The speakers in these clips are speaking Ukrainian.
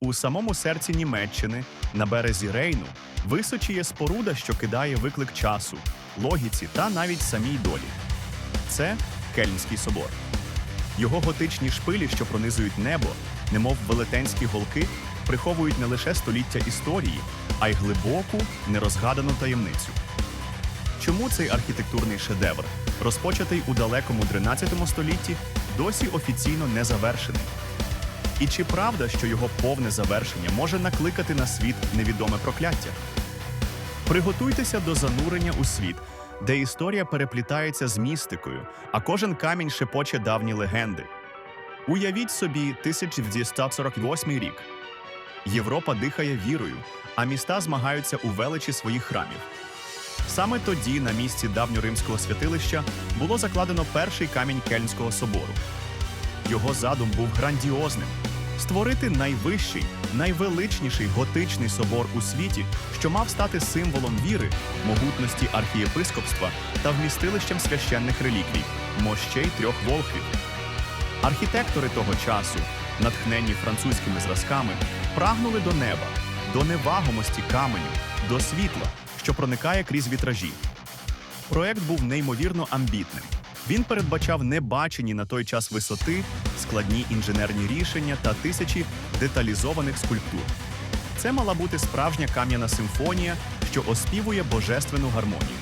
У самому серці Німеччини, на березі Рейну, височіє споруда, що кидає виклик часу, логіці та навіть самій долі. Це Кельнський собор. Його готичні шпилі, що пронизують небо, немов велетенські голки, приховують не лише століття історії, а й глибоку, нерозгадану таємницю. Чому цей архітектурний шедевр, розпочатий у далекому 13 столітті, досі офіційно не завершений? І чи правда, що його повне завершення може накликати на світ невідоме прокляття? Приготуйтеся до занурення у світ, де історія переплітається з містикою, а кожен камінь шепоче давні легенди. Уявіть собі 1948 рік. Європа дихає вірою, а міста змагаються у величі своїх храмів. Саме тоді, на місці давньоримського святилища, було закладено перший камінь Кельнського собору. Його задум був грандіозним створити найвищий, найвеличніший готичний собор у світі, що мав стати символом віри, могутності архієпископства та вмістилищем священних реліквій, мощей трьох волхвів. Архітектори того часу, натхненні французькими зразками, прагнули до неба, до невагомості каменю, до світла, що проникає крізь вітражі. Проект був неймовірно амбітним. Він передбачав небачені на той час висоти, складні інженерні рішення та тисячі деталізованих скульптур. Це мала бути справжня кам'яна симфонія, що оспівує божественну гармонію.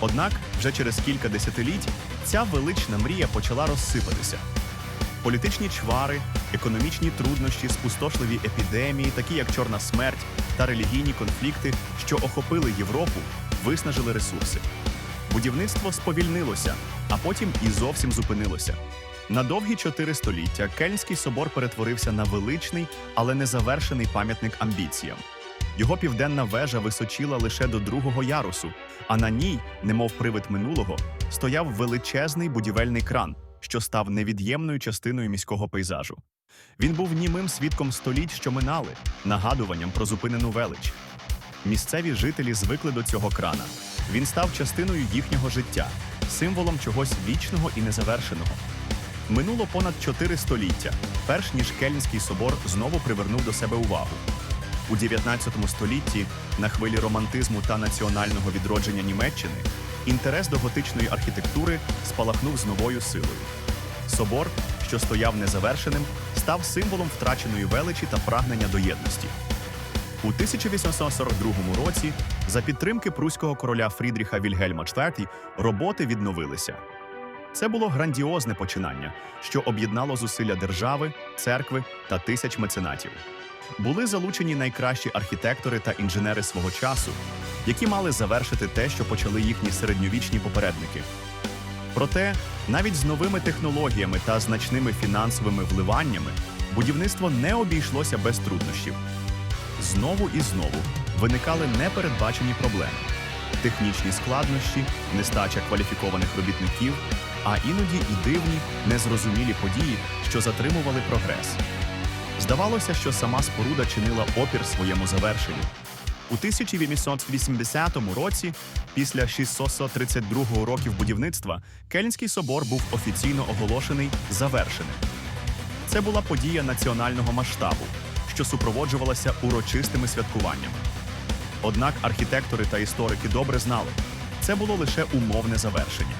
Однак вже через кілька десятиліть ця велична мрія почала розсипатися. Політичні чвари, економічні труднощі, спустошливі епідемії, такі як чорна смерть та релігійні конфлікти, що охопили Європу, виснажили ресурси. Будівництво сповільнилося, а потім і зовсім зупинилося. На довгі чотири століття Кельнський собор перетворився на величний, але незавершений пам'ятник амбіціям. Його південна вежа височила лише до другого ярусу, а на ній, немов привид минулого, стояв величезний будівельний кран, що став невід'ємною частиною міського пейзажу. Він був німим свідком століть, що минали, нагадуванням про зупинену велич. Місцеві жителі звикли до цього крана. Він став частиною їхнього життя, символом чогось вічного і незавершеного. Минуло понад чотири століття, перш ніж Кельнський собор знову привернув до себе увагу. У 19 столітті, на хвилі романтизму та національного відродження Німеччини, інтерес до готичної архітектури спалахнув з новою силою. Собор, що стояв незавершеним, став символом втраченої величі та прагнення до єдності. У 1842 році, за підтримки пруського короля Фрідріха Вільгельма IV, роботи відновилися. Це було грандіозне починання, що об'єднало зусилля держави, церкви та тисяч меценатів. Були залучені найкращі архітектори та інженери свого часу, які мали завершити те, що почали їхні середньовічні попередники. Проте, навіть з новими технологіями та значними фінансовими вливаннями, будівництво не обійшлося без труднощів. Знову і знову виникали непередбачені проблеми: технічні складнощі, нестача кваліфікованих робітників, а іноді і дивні, незрозумілі події, що затримували прогрес. Здавалося, що сама споруда чинила опір своєму завершенню. У 1880 році, після 632 років будівництва, Кельнський собор був офіційно оголошений завершеним. Це була подія національного масштабу, що супроводжувалася урочистими святкуваннями. Однак архітектори та історики добре знали, це було лише умовне завершення.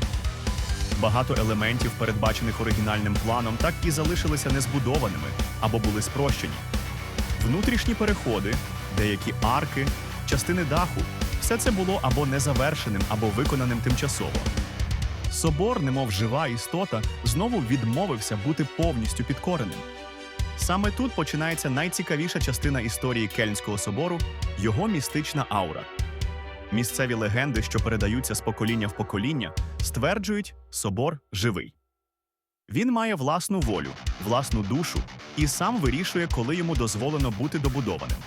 Багато елементів, передбачених оригінальним планом, так і залишилися незбудованими або були спрощені. Внутрішні переходи, деякі арки, частини даху все це було або незавершеним, або виконаним тимчасово. Собор, немов жива істота, знову відмовився бути повністю підкореним. Саме тут починається найцікавіша частина історії Кельнського собору його містична аура. Місцеві легенди, що передаються з покоління в покоління, стверджують, собор живий. Він має власну волю, власну душу і сам вирішує, коли йому дозволено бути добудованим.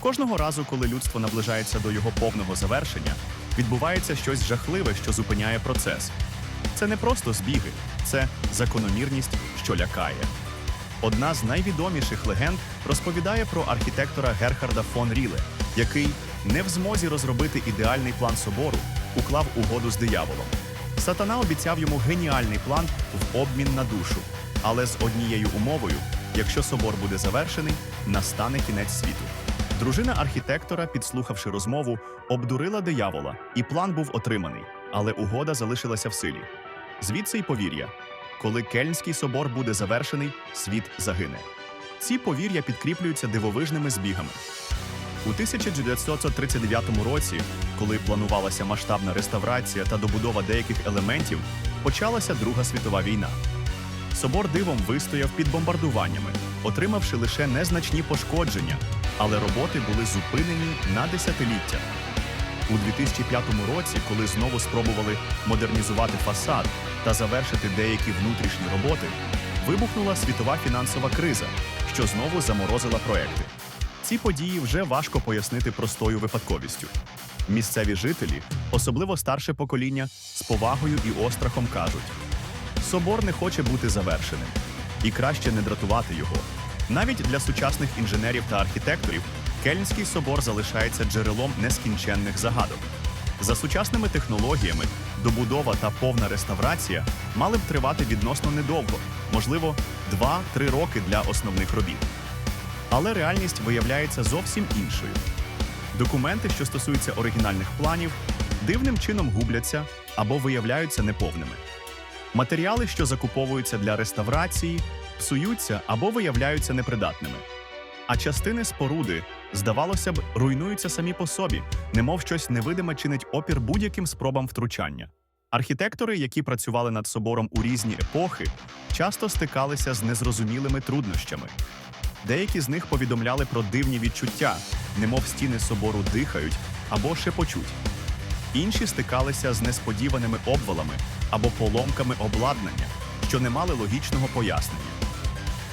Кожного разу, коли людство наближається до його повного завершення, відбувається щось жахливе, що зупиняє процес. Це не просто збіги, це закономірність, що лякає. Одна з найвідоміших легенд розповідає про архітектора Герхарда фон Ріле, який, не в змозі розробити ідеальний план собору, уклав угоду з дияволом. Сатана обіцяв йому геніальний план в обмін на душу, але з однією умовою: якщо собор буде завершений, настане кінець світу. Дружина архітектора, підслухавши розмову, обдурила диявола, і план був отриманий, але угода залишилася в силі. Звідси й повір'я: коли Кельнський собор буде завершений, світ загине. Ці повір'я підкріплюються дивовижними збігами. У 1939 році, коли планувалася масштабна реставрація та добудова деяких елементів, почалася Друга світова війна. Собор дивом вистояв під бомбардуваннями, отримавши лише незначні пошкодження, але роботи були зупинені на десятиліття. У 2005 році, коли знову спробували модернізувати фасад та завершити деякі внутрішні роботи, вибухнула світова фінансова криза, що знову заморозила проекти. Ці події вже важко пояснити простою випадковістю. Місцеві жителі, особливо старше покоління, з повагою і острахом кажуть: собор не хоче бути завершеним, і краще не дратувати його. Навіть для сучасних інженерів та архітекторів Кельнський собор залишається джерелом нескінченних загадок. За сучасними технологіями добудова та повна реставрація мали б тривати відносно недовго, можливо, 2-3 роки для основних робіт. Але реальність виявляється зовсім іншою. Документи, що стосуються оригінальних планів, дивним чином губляться або виявляються неповними. Матеріали, що закуповуються для реставрації, псуються або виявляються непридатними. А частини споруди, здавалося б, руйнуються самі по собі, немов щось невидиме чинить опір будь-яким спробам втручання. Архітектори, які працювали над собором у різні епохи, часто стикалися з незрозумілими труднощами. Деякі з них повідомляли про дивні відчуття, немов стіни собору дихають або шепочуть. Інші стикалися з несподіваними обвалами або поломками обладнання, що не мали логічного пояснення.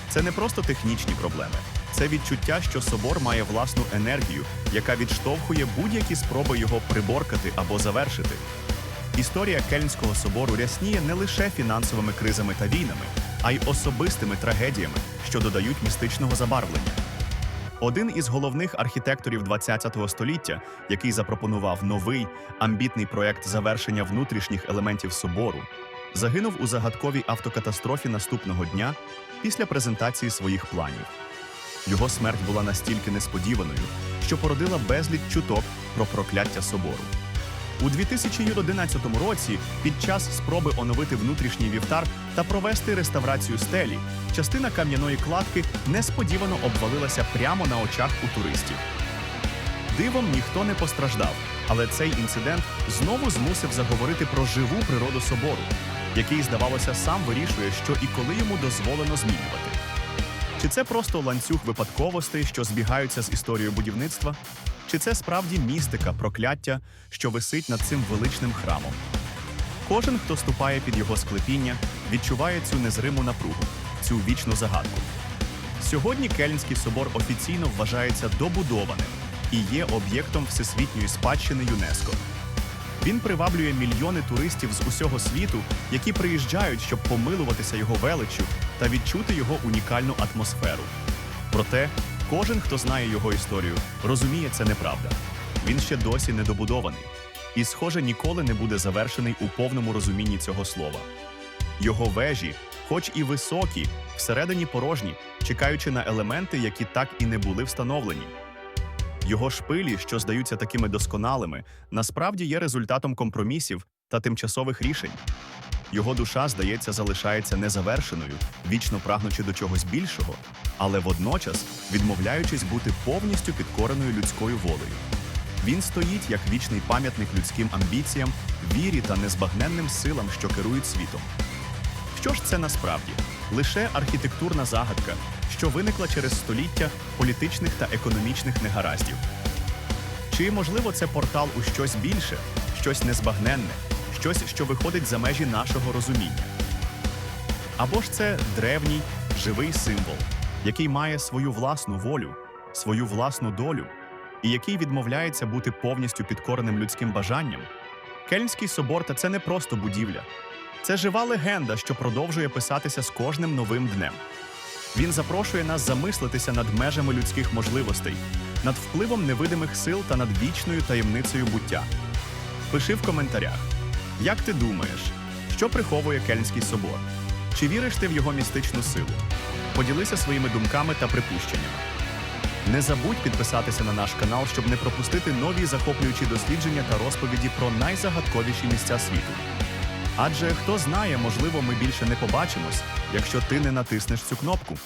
Це не просто технічні проблеми, це відчуття, що собор має власну енергію, яка відштовхує будь-які спроби його приборкати або завершити. Історія Кельнського собору рясніє не лише фінансовими кризами та війнами, а й особистими трагедіями, що додають містичного забарвлення. Один із головних архітекторів ХХ століття, який запропонував новий амбітний проект завершення внутрішніх елементів собору, загинув у загадковій автокатастрофі наступного дня після презентації своїх планів. Його смерть була настільки несподіваною, що породила безліч чуток про прокляття собору. У 2011 році, під час спроби оновити внутрішній вівтар та провести реставрацію стелі, частина кам'яної кладки несподівано обвалилася прямо на очах у туристів. Дивом ніхто не постраждав, але цей інцидент знову змусив заговорити про живу природу собору, який, здавалося, сам вирішує, що і коли йому дозволено змінювати. Чи це просто ланцюг випадковостей, що збігаються з історією будівництва? Чи це справді містика, прокляття, що висить над цим величним храмом? Кожен, хто ступає під його склепіння, відчуває цю незриму напругу, цю вічну загадку. Сьогодні Кельнський собор офіційно вважається добудованим і є об'єктом всесвітньої спадщини ЮНЕСКО. Він приваблює мільйони туристів з усього світу, які приїжджають, щоб помилуватися його величчю та відчути його унікальну атмосферу. Проте кожен, хто знає його історію, розуміє, це неправда. Він ще досі недобудований і, схоже, ніколи не буде завершений у повному розумінні цього слова. Його вежі, хоч і високі, всередині порожні, чекаючи на елементи, які так і не були встановлені. Його шпилі, що здаються такими досконалими, насправді є результатом компромісів та тимчасових рішень. Його душа, здається, залишається незавершеною, вічно прагнучи до чогось більшого, але водночас відмовляючись бути повністю підкореною людською волею. Він стоїть як вічний пам'ятник людським амбіціям, вірі та незбагненним силам, що керують світом. Що ж це насправді? Лише архітектурна загадка, що виникла через століття політичних та економічних негараздів. Чи можливо це портал у щось більше, щось незбагненне, щось, що виходить за межі нашого розуміння? Або ж це древній живий символ, який має свою власну волю, свою власну долю, і який відмовляється бути повністю підкореним людським бажанням? Кельнський собор та це не просто будівля. Це жива легенда, що продовжує писатися з кожним новим днем. Він запрошує нас замислитися над межами людських можливостей, над впливом невидимих сил та над вічною таємницею буття. Пиши в коментарях, як ти думаєш, що приховує Кельнський собор? Чи віриш ти в його містичну силу? Поділися своїми думками та припущеннями. Не забудь підписатися на наш канал, щоб не пропустити нові захоплюючі дослідження та розповіді про найзагадковіші місця світу. Адже хто знає, можливо, ми більше не побачимось, якщо ти не натиснеш цю кнопку.